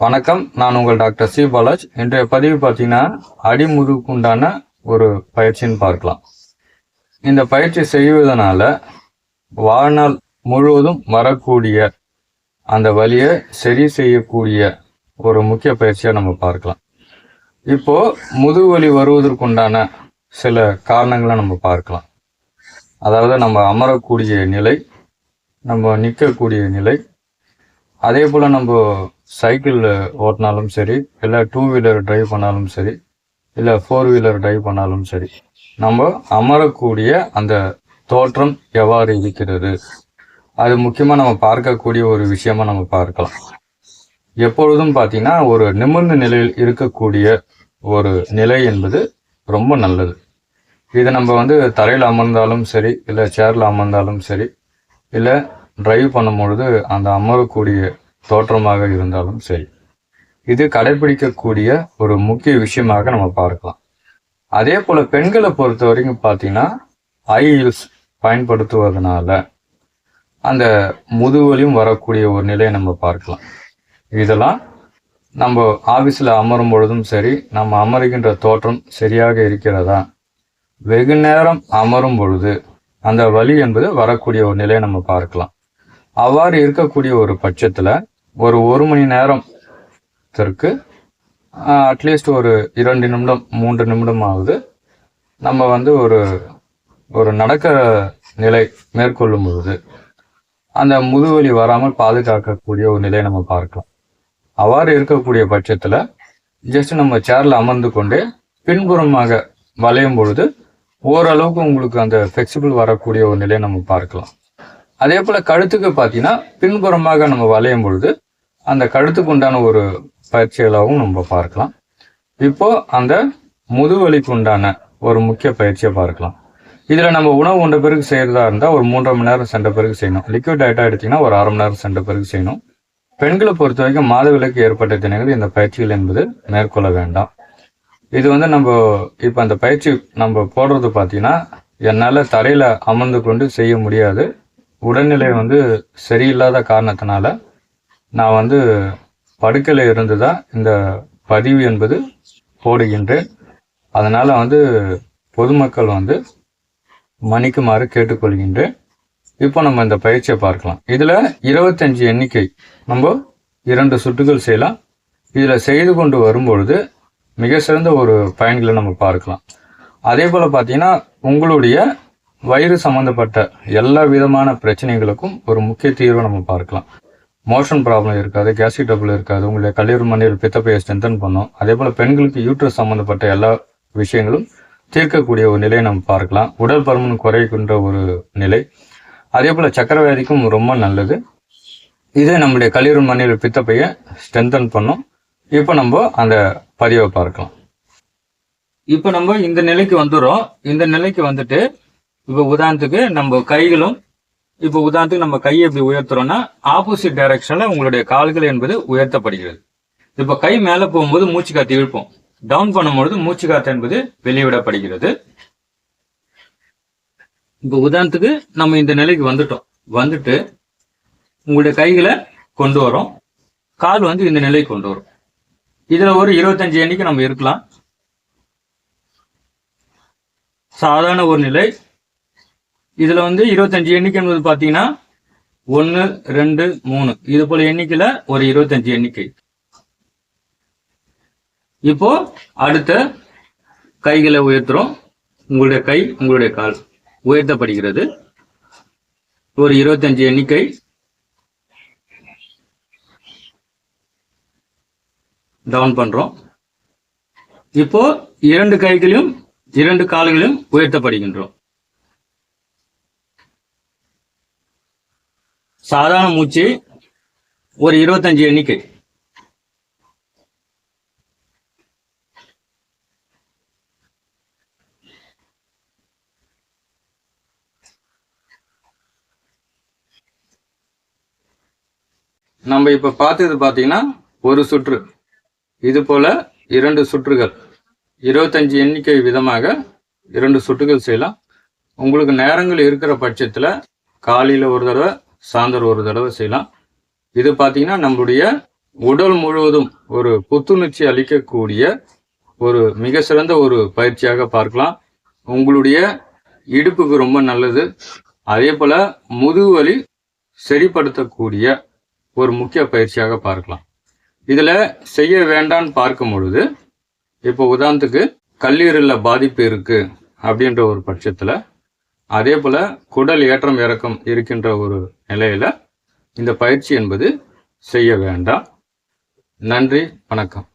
வணக்கம். நான் உங்கள் டாக்டர் சி. பாலாஜ். இன்றைய பதிவு பார்த்தீங்கன்னா அடிமுதுகுண்டான ஒரு பயிற்சின்னு பார்க்கலாம். இந்த பயிற்சி செய்வதனால வாழ்நாள் முழுவதும் வரக்கூடிய அந்த வழியை சரி செய்யக்கூடிய ஒரு முக்கிய பயிற்சியாக நம்ம பார்க்கலாம். இப்போ முதுகுவலி வருவதற்குண்டான சில காரணங்களை நம்ம பார்க்கலாம். அதாவது நம்ம அமரக்கூடிய நிலை நம்ம நிற்கக்கூடிய நிலை அதே போல் நம்ம சைக்கிளில் ஓட்டினாலும் சரி இல்லை டூ வீலர் ட்ரைவ் பண்ணாலும் சரி இல்லை ஃபோர் வீலர் ட்ரைவ் பண்ணாலும் சரி நம்ம அமரக்கூடிய அந்த தோற்றம் எவ்வாறு இருக்கிறது? அது முக்கியமாக நம்ம பார்க்கக்கூடிய ஒரு விஷயமா நம்ம பார்க்கலாம். எப்பொழுதும் பார்த்தீங்கன்னா ஒரு நிமிர்ந்த நிலையில் இருக்கக்கூடிய ஒரு நிலை என்பது ரொம்ப நல்லது. இதை நம்ம வந்து தரையில் அமர்ந்தாலும் சரி இல்லை சேரில் அமர்ந்தாலும் சரி இல்லை ட்ரைவ் பண்ணும் பொழுது அந்த அமரக்கூடிய தோற்றமாக இருந்தாலும் சரி. இது கடைபிடிக்கக்கூடிய ஒரு முக்கிய விஷயமாக நம்ம பார்க்கலாம். அதே போல பெண்களை பொறுத்த வரைக்கும் பார்த்தீங்கன்னா ஐ ஹீல்ஸ் பயன்படுத்துவதனால அந்த முதுவலியும் வரக்கூடிய ஒரு நிலையை நம்ம பார்க்கலாம். இதெல்லாம் நம்ம ஆஃபீஸில் அமரும் பொழுதும் சரி நம்ம அமருகின்ற தோற்றம் சரியாக இருக்கிறதா? வெகு நேரம் அமரும் பொழுது அந்த வலி என்பது வரக்கூடிய ஒரு நிலையை நம்ம பார்க்கலாம். அவ்வாறு இருக்கக்கூடிய ஒரு பட்சத்தில் ஒரு ஒரு மணி நேரத்திற்கு அட்லீஸ்ட் ஒரு இரண்டு நிமிடம் மூன்று நிமிடம் ஆகுது நம்ம வந்து ஒரு ஒரு நடக்கிற நிலை மேற்கொள்ளும் பொழுது அந்த முதுவலி வராமல் பாதுகாக்கக்கூடிய ஒரு நிலையை நம்ம பார்க்கலாம். அவ்வாறு இருக்கக்கூடிய பட்சத்தில் ஜஸ்ட் நம்ம சேரில் அமர்ந்து கொண்டே பின்புறமாக வளையும் பொழுது ஓரளவுக்கு உங்களுக்கு அந்த ஃபிளெக்சிபிள் வரக்கூடிய ஒரு நிலையை நம்ம பார்க்கலாம். அதே போல் கழுத்துக்கு பார்த்தீங்கன்னா பின்புறமாக நம்ம வளையும் பொழுது அந்த கழுத்துக்கு உண்டான ஒரு பயிற்சிகளாகவும் நம்ம பார்க்கலாம். இப்போ அந்த முதுவலிக்கு உண்டான ஒரு முக்கிய பயிற்சியை பார்க்கலாம். இதில் நம்ம உணவு உண்ட பிறகு செய்கிறதா இருந்தால் ஒரு மூன்றரை மணி நேரம் சென்ற பிறகு செய்யணும். லிக்விட் டயட்டாக எடுத்தீங்கன்னா ஒரு அரை மணி நேரம் சென்ற பிறகு செய்யணும். பெண்களை பொறுத்த வரைக்கும் மாதவிலக்கு ஏற்பட்ட தினங்கள் இந்த பயிற்சிகள் என்பது மேற்கொள்ள வேண்டாம். இது வந்து நம்ம இப்போ அந்த பயிற்சி நம்ம போடுறது பார்த்தீங்கன்னா என்னால் தரையில் அமர்ந்து கொண்டு செய்ய முடியாது. உடல்நிலை வந்து சரியில்லாத காரணத்தினால நான் வந்து படுக்கையில் இருந்து தான் இந்த பதிவு என்பது போடுகின்றேன். அதனால் வந்து பொதுமக்கள் வந்து மன்னிக்குமாறு கேட்டுக்கொள்கின்றேன். இப்போ நம்ம இந்த பயிற்சியை பார்க்கலாம். இதில் இருபத்தஞ்சி எண்ணிக்கை. நம்ம இரண்டு சுட்டுகள் செய்யலாம். இதில் செய்து கொண்டு வரும்பொழுது மிக சிறந்த ஒரு பயன்களை நம்ம பார்க்கலாம். அதே போல் பார்த்தீங்கன்னா உங்களுடைய வயிறு சம்பந்தப்பட்ட எல்லா விதமான பிரச்சனைகளுக்கும் ஒரு முக்கிய தீர்வை நம்ம பார்க்கலாம். மோஷன் ப்ராப்ளம் இருக்காது கேஸ்ட்ரிக் டபுள் இருக்காது. உங்களுடைய கல்லீரல் மண்ணீரல் பித்தப்பையை ஸ்ட்ரென்தன் பண்ணும். அதே போல் பெண்களுக்கு யூட்ரஸ் சம்மந்தப்பட்ட எல்லா விஷயங்களும் தீர்க்கக்கூடிய ஒரு நிலையை நம்ம பார்க்கலாம். உடல் பருமன் குறைக்கின்ற ஒரு நிலை. அதே போல் சக்கரை வியாதிக்கும் ரொம்ப நல்லது. இதே நம்முடைய கல்லீரல் மண்ணீரல் பித்தப்பையை ஸ்ட்ரென்தன் பண்ணும். இப்போ நம்ம அந்த பதிவை பார்க்கலாம். இப்போ நம்ம இந்த நிலைக்கு வந்துடுறோம். இந்த நிலைக்கு வந்துட்டு இப்போ உதாரணத்துக்கு நம்ம கைகளும் இப்போ உதாரணத்துக்கு நம்ம கையை இப்படி உயர்த்துறோம்னா ஆப்போசிட் டைரக்ஷன்ல உங்களுடைய கால்கள் என்பது உயர்த்தப்படுகிறது. இப்போ கை மேலே போகும்போது மூச்சு காத்து இழுப்போம். டவுன் பண்ணும்பொழுது மூச்சு காத்து என்பது வெளிவிடப்படுகிறது. இப்போ உதாரணத்துக்கு நம்ம இந்த நிலைக்கு வந்துட்டோம். வந்துட்டு உங்களுடைய கைகளை கொண்டு வரோம். கால் வந்து இந்த நிலைக்கு கொண்டு வரும். இதுல ஒரு இருபத்தஞ்சு எண்ணிக்கை நம்ம இருக்கலாம். சாதாரண ஒரு நிலை இதுல வந்து இருபத்தஞ்சு எண்ணிக்கை என்பது பாத்தீங்கன்னா ஒன்னு ரெண்டு மூணு. இது போல எண்ணிக்கையில ஒரு இருபத்தஞ்சு எண்ணிக்கை. இப்போ அடுத்த கைகளை உயர்த்துறோம். உங்களுடைய கை உங்களுடைய கால் உயர்த்தப்படுகிறது. ஒரு இருபத்தஞ்சு எண்ணிக்கை. டவுன் பண்றோம். இப்போ இரண்டு கைகளையும் இரண்டு கால்களையும் உயர்த்தப்படுகின்றோம். சாதாரண மூச்சு ஒரு இருபத்தஞ்சு எண்ணிக்கை. நம்ம இப்ப பார்த்தது பாத்தீங்கன்னா ஒரு சுற்று. இது போல இரண்டு சுற்றுகள். இருபத்தஞ்சு எண்ணிக்கை விதமாக இரண்டு சுற்றுகள் செய்யலாம். உங்களுக்கு நேரங்கள் இருக்கிற பட்சத்தில் காலையில் ஒரு தடவை சாயந்தரம் ஒரு தடவை செய்யலாம். இது பார்த்தீங்கன்னா நம்மளுடைய உடல் முழுவதும் ஒரு புத்துணர்ச்சி அளிக்கக்கூடிய ஒரு மிக சிறந்த ஒரு பயிற்சியாக பார்க்கலாம். உங்களுடைய இடுப்புக்கு ரொம்ப நல்லது. அதே போல் முதுகு வலி சரிப்படுத்தக்கூடிய ஒரு முக்கிய பயிற்சியாக பார்க்கலாம். இதில் செய்ய வேண்டான்னு பார்க்கும் பொழுது இப்போ உதாரணத்துக்கு கல்லீரலில் பாதிப்பு இருக்குது அப்படின்ற ஒரு பட்சத்தில் அதே போல் குடல் ஏற்றம் இறக்கம் இருக்கின்ற ஒரு நிலையில் இந்த பயிற்சி என்பது செய்ய வேண்டாம். நன்றி வணக்கம்.